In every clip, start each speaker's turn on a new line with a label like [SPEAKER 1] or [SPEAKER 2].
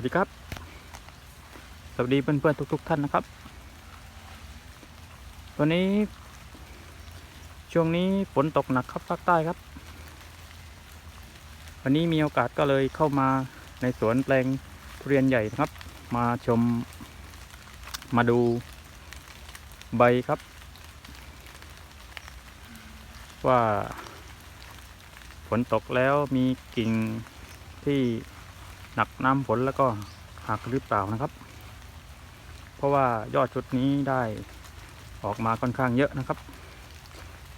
[SPEAKER 1] วัสดีครับ สวัสดีเพื่อนๆทุก ๆ ท่านนะครับ วันนี้ ช่วงนี้ฝนตกหนักครับภาคใต้ครับ วันนี้มีโอกาสก็เลยเข้ามาในสวนแปลงทุเรียนใหญ่นะครับ มาชม มาดูใบครับ ว่าฝนตกแล้วมีกิ่งที่ หนักน้ำฝนแล้วก็หักหรือเปล่านะครับ เพราะว่ายอดชุดนี้ได้ออกมาค่อนข้างเยอะนะครับ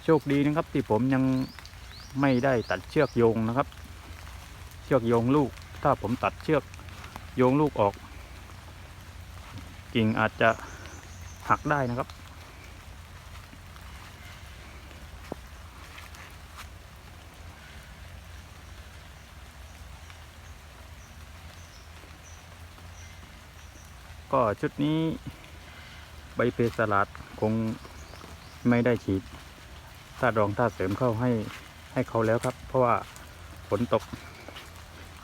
[SPEAKER 1] โชคดีนะครับที่ผมยังไม่ได้ตัดเชือกโยงนะครับ เชือกโยงลูก ถ้าผมตัดเชือกโยงลูกออก กิ่งอาจจะหักได้นะครับ ก็ชุดนี้ใบเพสลาดคงไม่ได้ฉีดธาตุรองธาตุเสริมเข้าให้ให้เขาแล้วครับ เพราะว่าฝนตก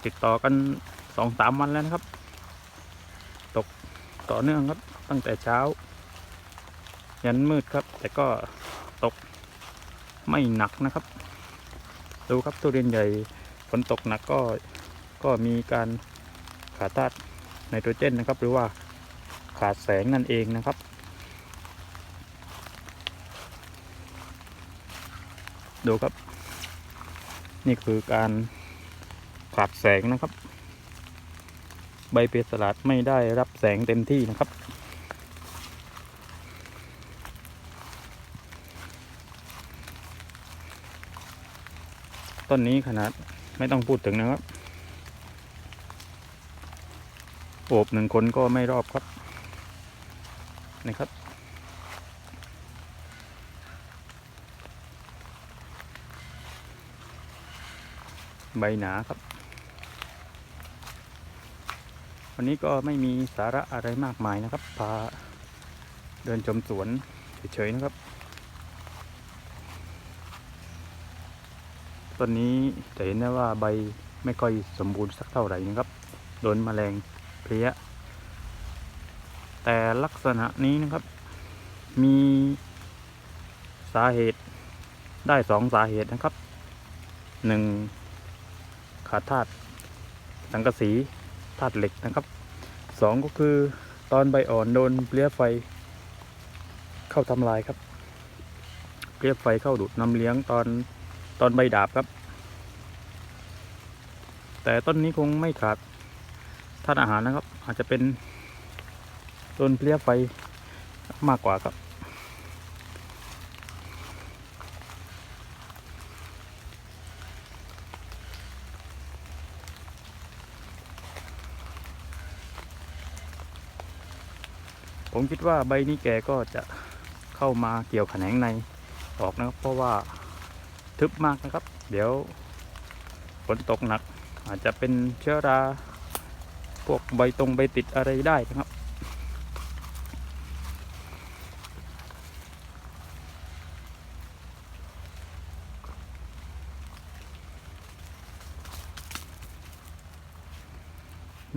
[SPEAKER 1] ติดต่อกันสองสามวันแล้วนะครับ ตกต่อเนื่องครับ ตั้งแต่เช้า ยันมืดครับ แต่ก็ตกไม่หนักนะครับ ดูครับทุเรียนใหญ่ฝนตกหนักก็ก็มีการขาดธาตุไนโตรเจนนะครับ หรือว่า ขาดแสงนั่นเองนะครับ ดูครับ นี่คือการขาดแสงนะครับ ใบเปสลัดไม่ได้รับแสงเต็มที่นะครับ ต้นนี้ขนาดไม่ต้องพูดถึงนะครับโอบหนึ่งคนก็ไม่รอบครับ นะครับ ใบหนาครับ วันนี้ก็ไม่มีสาระอะไรมากมายนะครับ พาเดินชมสวนเฉยๆนะครับต้นนี้จะเห็นได้ว่าใบไม่ค่อยสมบูรณ์สักเท่าไหร่นะครับ โดนแมลงเพลี้ย แต่ลักษณะนี้นะครับ มีสาเหตุได้สองสาเหตุนะครับหนึ่งขาดธาตุสังกะสีธาตุเหล็กนะครับสองก็คือตอนใบอ่อนโดนเปลี้ยไฟ เข้าทำลายครับเปลี้ยไฟเข้าดูดน้ำเลี้ยงตอนตอนใบดาบครับ แต่ต้นนี้คงไม่ขาดธาตุอาหารนะครับ อาจจะเป็น โดนเพลี้ยไฟมากกว่าครับ ผมคิดว่าใบนี้แกก็จะเข้ามาเกี่ยวแขนงในออกนะครับ เพราะว่าทึบมากนะครับ เดี๋ยวฝนตกหนัก อาจจะเป็นเชื้อรา พวกใบตรงใบติดอะไรได้นะครับ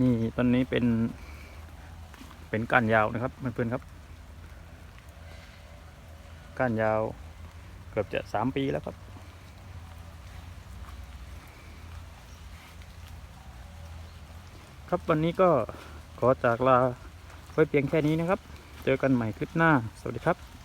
[SPEAKER 1] นี่ต้นนี้เป็นเป็นก้านยาวนะครับเพื่อนๆครับ ก้านยาวเกือบจะสามปีแล้วครับ ครับวันนี้ก็ขอจากลาไว้เพียงแค่นี้นะครับ เจอกันใหม่คลิปหน้า สวัสดีครับ